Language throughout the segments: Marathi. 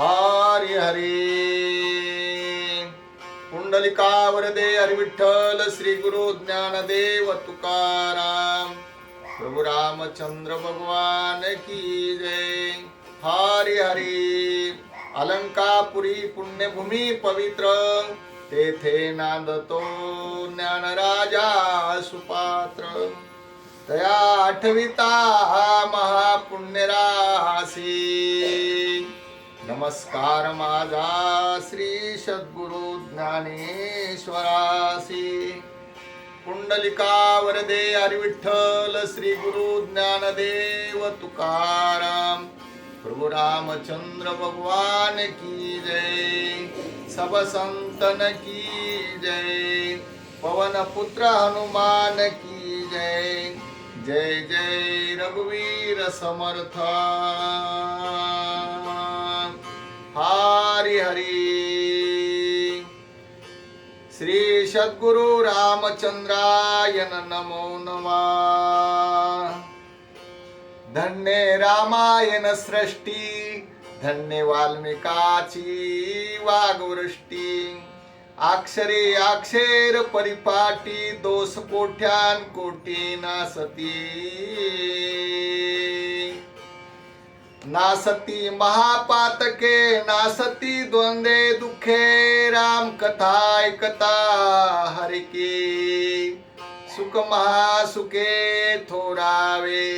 हरी हरी. कुंडलिकावरदे हरिविठ्ठल श्री गुरु ज्ञानदेव तुकाराम. प्रभु रामचंद्र भगवान की जय. हरी हरी. अलंकापुरी पुण्यभूमी पवित्र. तेथे नांदतो ज्ञानराजा सुपात्र. तया आठविता महापुण्यरासी नमस्कार माझा श्री सद्गुरु ज्ञानेश्वरासी. पुंडलिका वरदे हरिविठ्ठल श्री गुरु ज्ञानदेव तुकाराम प्रभु रामचंद्र भगवान की जय सब संतन की जय पवन पुत्र हनुमान की जय जय जय रघुवीर समर्थ. हरी हरी। श्री सद्गुरु रामचंद्रायन नमो नमः। धन्य रामायण सृष्टी धन्य वाल्मिकाची वाघवृष्टी अक्षरे अक्षर परिपाटी दोष कोठ्यान कोटी नासती। नासती महापातके नासती द्वंदे दुखे राम कथा ऐकता हरिके सुख महासुखे थोरावे.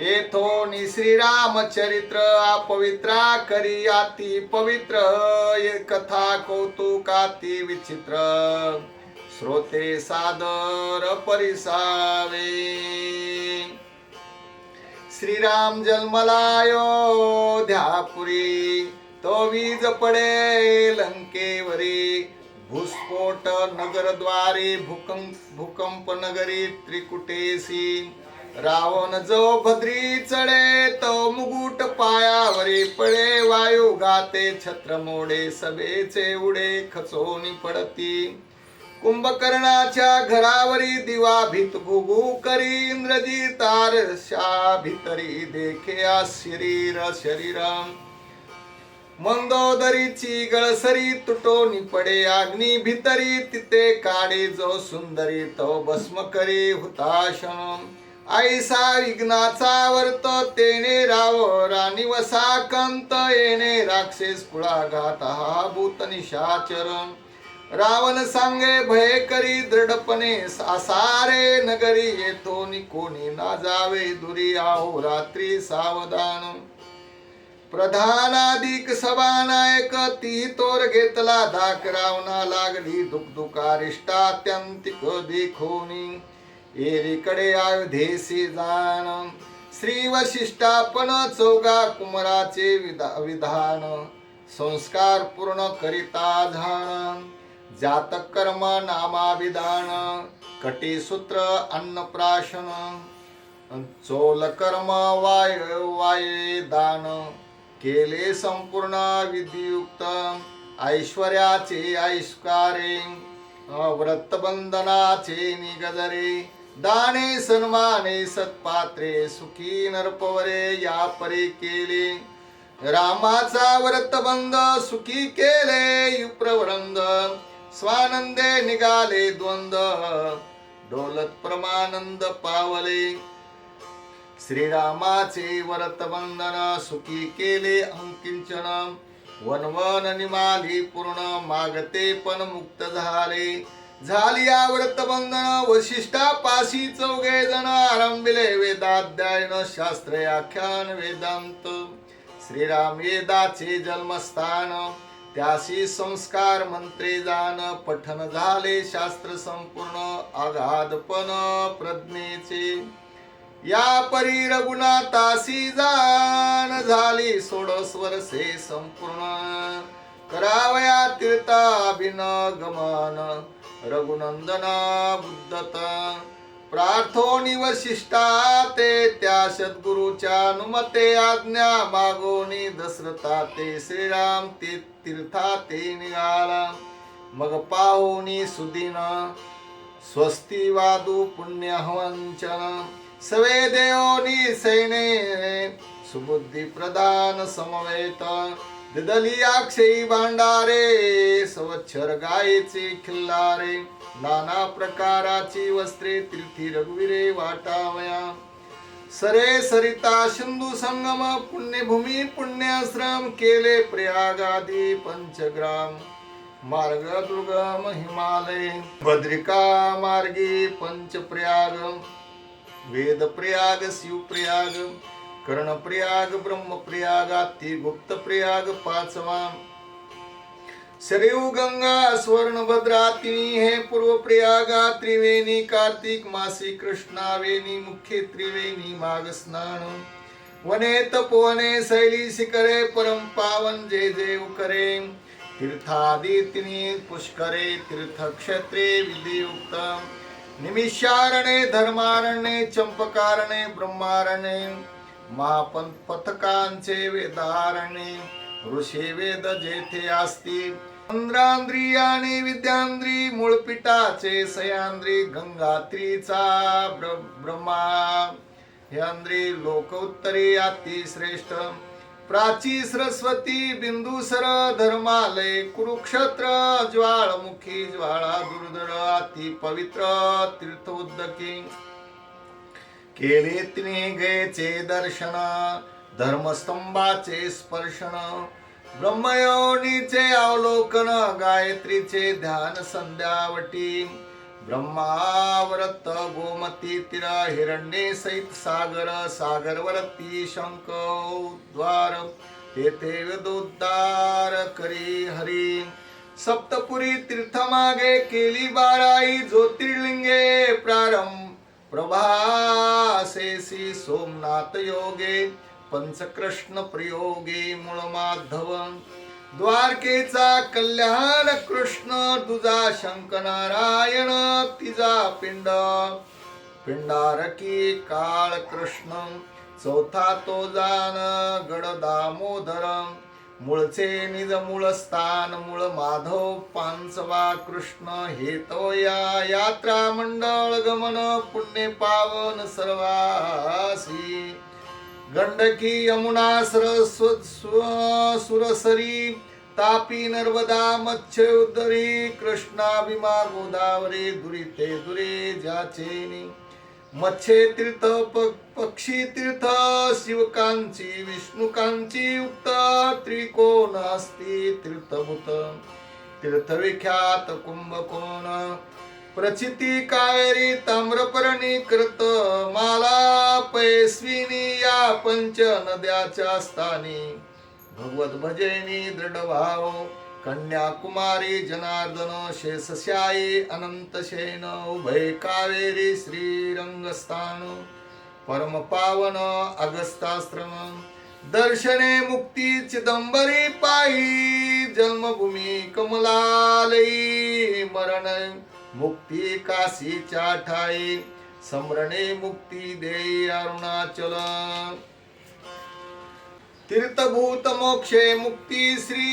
येथो नि श्रीरामचरित्र अपवित्रा करी अति पवित्र ये कथा कौतुकाती विचित्र. श्रोते सादर परिसावे. श्रीराम जन्मलायोध्यापुरी तो वीज पडे लंकेवरी भूस्फोट नगरद्वारे भूकंप भूकंप नगरी त्रिकुटेसी रावण जो भद्री चढे तो मुगुट पायावरी पडे वायू गाते छत्र मोडे सभेचे उडे खचोनी पडती. कुंभकर्णाच्या घरावरी दिवा भित गुगु करी. इंद्रजी तारशा भितरी देखे आ शरीर शरीरम. मंदोदरीची गळसरी तुटोनी पडे अग्नी भितरी तिथे काढे. जो सुंदरी तो भस्म करी हुताशम. ऐसा विघ्नाचा वर्त तेने राव. राणी वसा कंत येणे. राक्षस कुळाघात हा भूत रावण सांगे भय करी दृढपणे सासारे नगरी येतो कोणी ना जावे दुरी आहो रात्री सावधान. प्रधानाधिक सभानायक ती तोर घेतला धाक. रावणा लागली दुखदुखारिष्टात्यंतिक देखोनी. एरीकडे आयुधेसी जाण. श्री वशिष्ठापन चौगा कुमराचे विधा- विधान. संस्कार पूर्ण करिता झाण. जातक कर्म नामाभिधान कटीसूत्र अन्नप्राशन चोल कर्म वाय वाये दान केले संपूर्ण विधियुक्त ऐश्वर्याचे ऐश्कारे व्रतबंधनाचे निगजरे दाने सन्माने सत्पात्रे सुखी नरपवरे या परे केले रामाचा व्रतबंध सुखी केले युप्रवृंद स्वानंदे निघाले द्वंद डोलत प्रमानंद पावले. श्रीरामाचे व्रतबंधन सुखी केले अंकिंचन. वनवन निमाली पूर्ण मागते पण मुक्त झाले. झाली या व्रतबंधन वशिष्ठा पाशी चौघे जण आरंभिले वेदाध्यायन शास्त्र आख्यान वेदांत. श्रीराम वेदाचे जन्मस्थान त्याशी संस्कार मंत्रे जाण पठन झाले शास्त्र संपूर्ण अगाधपण प्रज्ञेचे. या परी रघुनाथासी जाण झाली सोडस्वरसे संपूर्ण. करावया तीर्थाभिन गमान रघुनंदना बुद्धत प्रार्थोनी वशिष्ठा ते त्या सद्गुरूच्या अनुमते आज्ञा मागोनी दशरथा ते श्रीराम ते तीर्था ते निघाला. मग पाहुनी सुदिन स्वस्ती वादू पुण्य वंचन सवे देवनी सैने सुबुद्धी प्रदान समवेत. दलियाक्षी भांडारे स्वच्छर गायचे खिल्लारे नाना प्रकाराची वस्त्रे तीर्थी रघुवीरे वाटावया. सरे सरिता सिंधू संगम पुण्यभूमी पुण्याश्रम केले प्रयागादी पंचग्राम. मार्ग दुर्गम हिमालय भद्रिका मार्गी पंचप्रयाग. वेद प्रयाग शिवप्रयाग. कर्णप्रयाग ब्रह्मप्रयाग गुप्त प्रयाग पाचवा. सरयू गंगा स्वर्णभद्रा हे पूर्व प्रयागा त्रिवेणी कार्तिक मासी कृष्णावेणी मुख्य त्रिवेणी माग स्नान. वने तपोवने शैली शिखरे परम पावन जे जे करे तीर्थादी तिन्ही पुष्करे तीर्थक्षेत्रे विधियुक्त निमिषारणे धर्मारण्ये चंपकारणे ब्रह्मारणे. महापन पथकांचे वेदारणे ऋषी वेद जेथे असती आणि विद्यांद्री मूळपीठाचे सह्यांद्री गंगात्रीचा ब्र ब्रह्मा. ह्यांद्री लोक उत्तरी प्राची सरस्वती बिंदुसर धर्मालय कुरुक्षेत्र ज्वाळमुखी ज्वाळा दुर्धर अति पवित्र तीर्थ उद्दकी केले तिने दर्शन धर्मस्तंभाचे स्पर्शन ब्रह्मयोनीचे अवलोकन गायत्रीचे ध्यान संध्यावटी ब्रह्मावरत गोमती तीर हिरण्ये सहित सागर सागरवरती शंक द्वार तेथे वेदोद्धार करी हरी. सप्तपुरी तीर्थमागे केली बाराई ज्योतिर्लिंगे प्रारंभ प्रभासेसी सोमनाथ योगे पंचकृष्ण प्रयोगे मूळ माधव द्वारकेचा कल्याण कृष्ण तुझा शंकनारायण तिजा पिंड. पिंडारकी काळ कृष्ण चौथा तो जान गड दामोदर. मूळचे निज मूळ स्थान मूळ माधव पांचवा कृष्ण हे तो या यात्रा मंडळ गमन पुण्य पावन सर्वासी. गंडकी यमुना सरस्व स्व- सुरसरी तापी नर्मदा मत्स्य उदरी कृष्णा भीमा गोदावरी दुरिते दुरे जाचेनी मच्छे तीर्थ प- पक्षी तीर्थ शिवकांची विष्णुकांची युक्त त्रिकोण असती तीर्थभूत तीर्थविख्यात कुंभकोण प्रचिती कायरी ताम्रपर्णी कृत माला पैस्विनी या पंच नद्याच्या स्थानी भगवत भजनी दृढ भाव कन्याकुमारी जनार्दन शेषस्यायी अनंतशेन उभय कावेरी श्रीरंगस्थान परम पावन अगस्ताश्रम दर्शने मुक्ती चिदंबरी पाही जन्मभूमी कमलालयी मरण मुक्ती काशीच्या ठाई समरणे मुक्ती देई अरुणाचल। तीर्थभूत मोक्षे मुक्ती श्री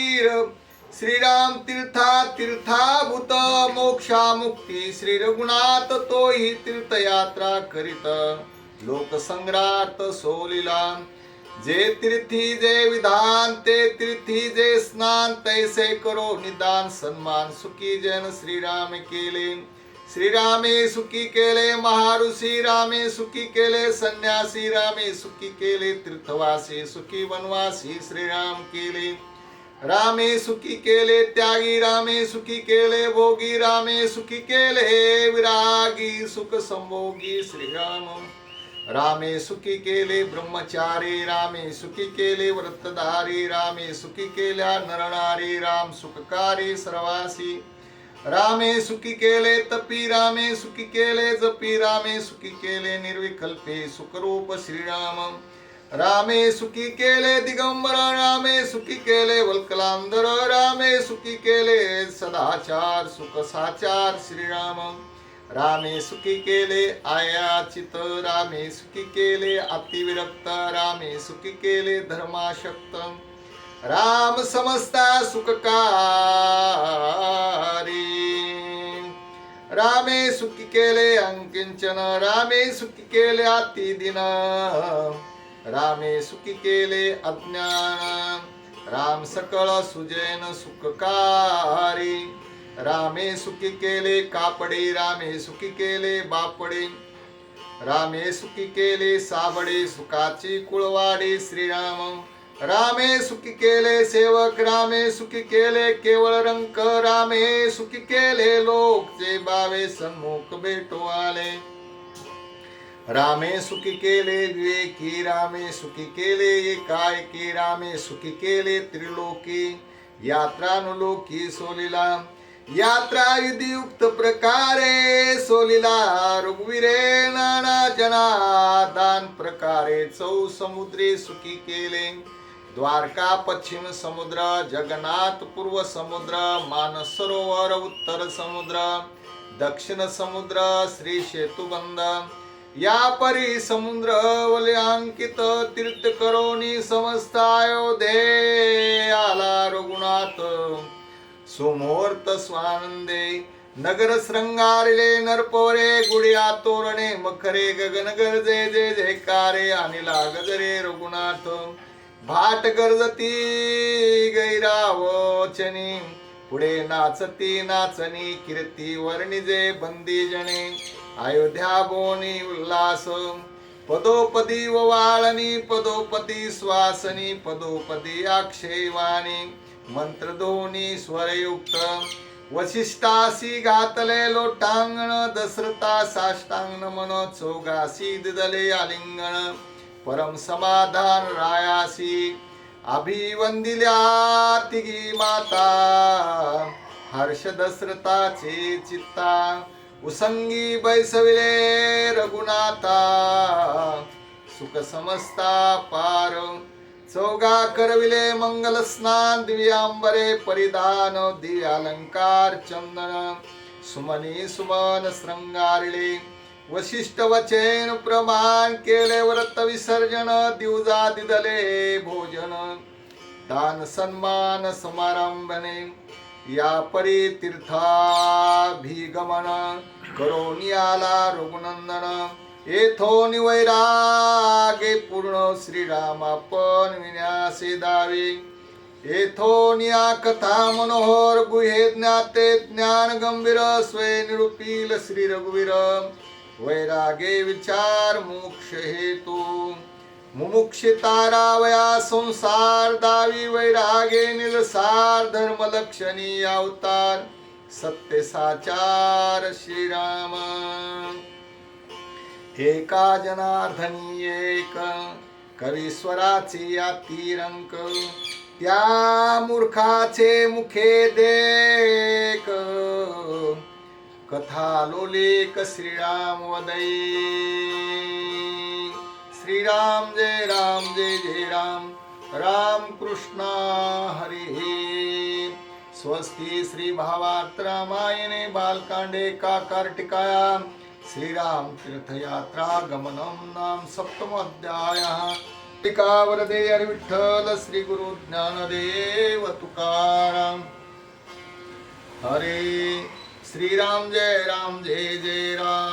श्रीराम तीर्था तीर्थाभूत मोक्षा मुक्ती श्री रघुनाथ तोही तीर्थयात्रा करीत. लोकसंग्रात सोलिला. जे तीर्थी जे विधान ते तीर्थी जे स्नान तैसे करो निदान सन्मान सुखी जन श्रीराम केले. श्रीरामे सुखी केले महारुषी रामे सुखी केले संन्यासी रामे सुखी केले तीर्थवासी सुखी वनवासी श्रीराम केले. रामे सुखी केले त्यागी रामे सुखी केले भोगी रामे सुखी केले विरागी सुख संभोगी श्रीराम. रामे सुखी केले ब्रह्मचारी रामे सुखी केले व्रतधारी रामे सुखी केल्या नरणारी राम सुखकारी सर्वासी. रामे सुखी केले तपी रामे सुखी केले जपी रामे सुखी केले निर्विकल्पे सुखरूप श्रीराम. रामे सुखी केले दिगंबर रामे सुखी केले वल्कलांधर रामे सुखी केले सदाचार सुख साचार श्रीराम. रामे सुखी केले आयाचित रामे सुखी केले अतिविरक्त रामे सुखी केले धर्माशक्त. राम समस्ता सुखकारी. रामे सुखी केले अंकिंचन रामे सुखी केले अतिदिन. रामे सुखी केले अज्ञान. राम सकळ सुजैन सुखकारी. रामे सुखी केले कापडे रामे सुखी केले बापडे. रामे सुखी केले साबडे सुखाची कुळवाडी श्रीराम. रामे सुखी केले सेवक रामे सुखी केले केवळ रंक. रामे सुखी केले लोक जे बावे सन्मुख भेटो आले. रामे सुखी केले विवेकी रामे सुखी केले एकाएकी रामे सुखी केले त्रिलोकी यात्रानुलोकी सोलिला. यात्रा युक्त प्रकारे सोलिला. रघुवीरे नाना जनादान प्रकारे चौ समुद्रे सुखी केले. द्वारका पश्चिम समुद्र जगन्नाथ पूर्व समुद्र मानसरोवर उत्तर समुद्र दक्षिण समुद्र श्री सेतुबंध या परी समुद्र वल्यांकित तीर्थ करोनी समस्त अयोध्ये आला रघुनाथ. सोमोर्त स्वानंदे नगर श्रंगारिले नरपोरे गुडिया तोरणे मखरे गगन गरजे जे जयकारे आणि गजरे रघुनाथ. भाट गरजती गैरावचनी पुढे नाचती नाचनी कीर्ती वर्णिजे बंदी जणे. अयोध्या बोनी उल्लास पदोपदी वाळणी पदोपदी स्वासनी पदोपदी आक्षेवाणी मंत्रध्वनी स्वरयुक्त वशिष्ठासी घातले लोटांगण दसरता साष्टांग नमन चौगासी दिदले आलिंगण परम समाधान रायासी अभिवंदिल्या तिगी माता हर्ष दसरताचे चित्ता उसंगी बैसविले रघुनाथा. सुख समस्ता पार. चौगा करविले मंगल स्नान. दिव्यांबरे परिधान. दिव्यालंकार चंदन. सुमनी सुमन श्रंगारिले वशिष्ठ वचेन प्रमाण केले व्रत विसर्जन. दिवजा दिदले भोजन. दान सन्मान समारंभने. या परितीर्थाभिगमन करोनियाला करोनी आला रघुनंदन। येथोनी वैरागे पूर्ण श्रीरामापन विन्यासे दावे। येथोनिया कथा मनोहर गुहे ज्ञाते ज्ञान गंभीर स्वे निरुपील श्री रघुवीर। वैरागे विचार मोक्ष हेतू। मुमुक्षितारावया संसार दावी वैरागे निरसार धर्म लक्षणी अवतार सत्य साचार श्रीराम। एका जनार्दनी एक करेश्वराचे या तिरंक त्या मूर्खाचे मुखे देक कथा लोलेक श्रीराम वदई। श्रीराम जय राम जय जय राम। राम कृष्ण हे। स्वस्ती श्री भावार्थ रामायणे बालकांडे काकार टिकाया। श्रीराम तीर्थयात्रा गमनम नाम सप्तम अध्याय। टिकावरदे हरी विठ्ठल श्री गुरु ज्ञानदेव तुकाराम हरे। श्रीराम जय राम जय जय राम।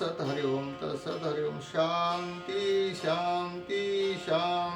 तत्सत हरिओम तत्सत हरिओम. शांती शांती शांती.